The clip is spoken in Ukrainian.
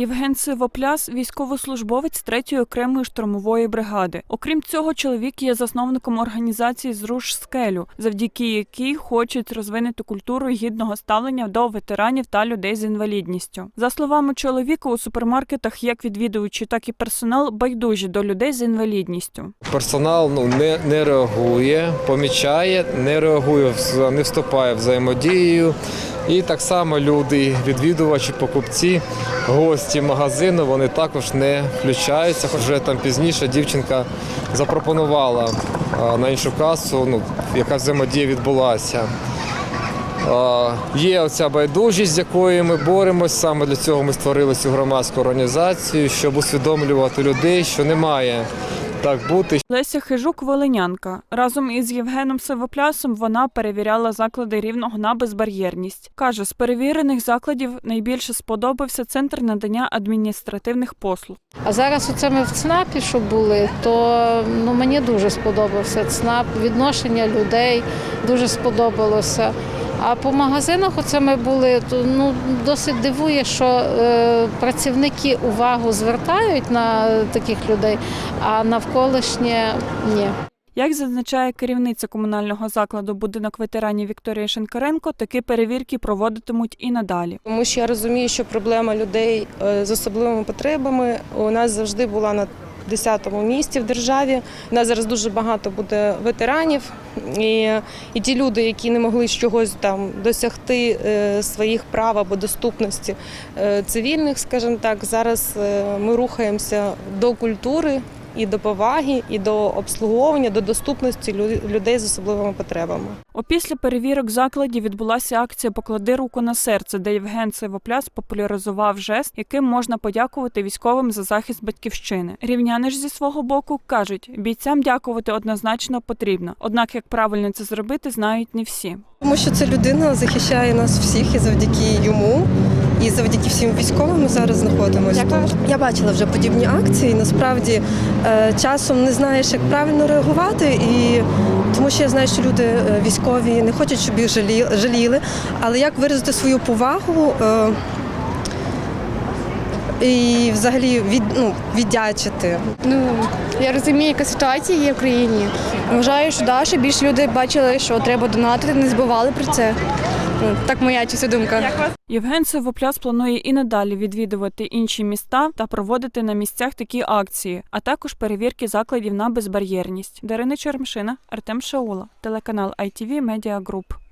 Євген Сивопляс військовослужбовець 3-ї окремої штурмової бригади. Окрім цього, чоловік є засновником організації Зруш скелю, завдяки якій хочуть розвинути культуру гідного ставлення до ветеранів та людей з інвалідністю. За словами чоловіка, у супермаркетах як відвідувачі, так і персонал байдужі до людей з інвалідністю. Персонал ну, не, не реагує, помічає, не реагує, не вступає в взаємодію. І так само люди, відвідувачі, покупці, гості магазину, вони також не включаються. Хоч вже там пізніше дівчинка запропонувала на іншу касу, ну, яка взаємодія відбулася. Є оця байдужість, з якою ми боремось. Саме для цього ми створили цю громадську організацію, щоб усвідомлювати людей, що немає так бути, Леся Хижук Волинянка. Разом із Євгеном Сивоплясом вона перевіряла заклади рівного на безбар'єрність. Каже, з перевірених закладів найбільше сподобався центр надання адміністративних послуг. А зараз оце ми в ЦНАПі, що були, то ну, мені дуже сподобався ЦНАП, відношення людей дуже сподобалося. А по магазинах оце ми були, то ну, досить дивує, що е, працівники увагу звертають на таких людей, а навколишнє ні. Як зазначає керівниця комунального закладу будинок ветеранів Вікторія Шенкаренко, такі перевірки проводитимуть і надалі. Тому що я розумію, що проблема людей е, з особливими потребами у нас завжди була на 10-му місці в державі. У нас зараз дуже багато буде ветеранів, і, і ті люди, які не могли чогось там досягти е, своїх прав або доступності е, цивільних, скажімо так, зараз е, ми рухаємося до культури. І до поваги, і до обслуговування, до доступності лю- людей з особливими потребами. Опісля перевірок закладів відбулася акція Поклади руку на серце, де Євген Сивопляс популяризував жест, яким можна подякувати військовим за захист батьківщини. Рівняни ж зі свого боку кажуть, бійцям дякувати однозначно потрібно. Однак, як правильно це зробити, знають не всі. Тому що ця людина захищає нас всіх і завдяки йому, і завдяки всім військовим ми зараз знаходимося тут. Я бачила вже подібні акції. Насправді е, часом не знаєш, як правильно реагувати, і тому що я знаю, що люди е, військові не хочуть, щоб їх жаліли. Але як виразити свою повагу? е, І взагалі від, ну, віддячити. Ну я розумію, яка ситуація є в країні. Вважаю, що да, щоб більше люди бачили, що треба донатити, не забували про це. Так моя чиста думка. Євген Сивопляс планує і надалі відвідувати інші міста та проводити на місцях такі акції, а також перевірки закладів на безбар'єрність. Дарина Чермшина, Артем Шаула, телеканал ITV Media Group.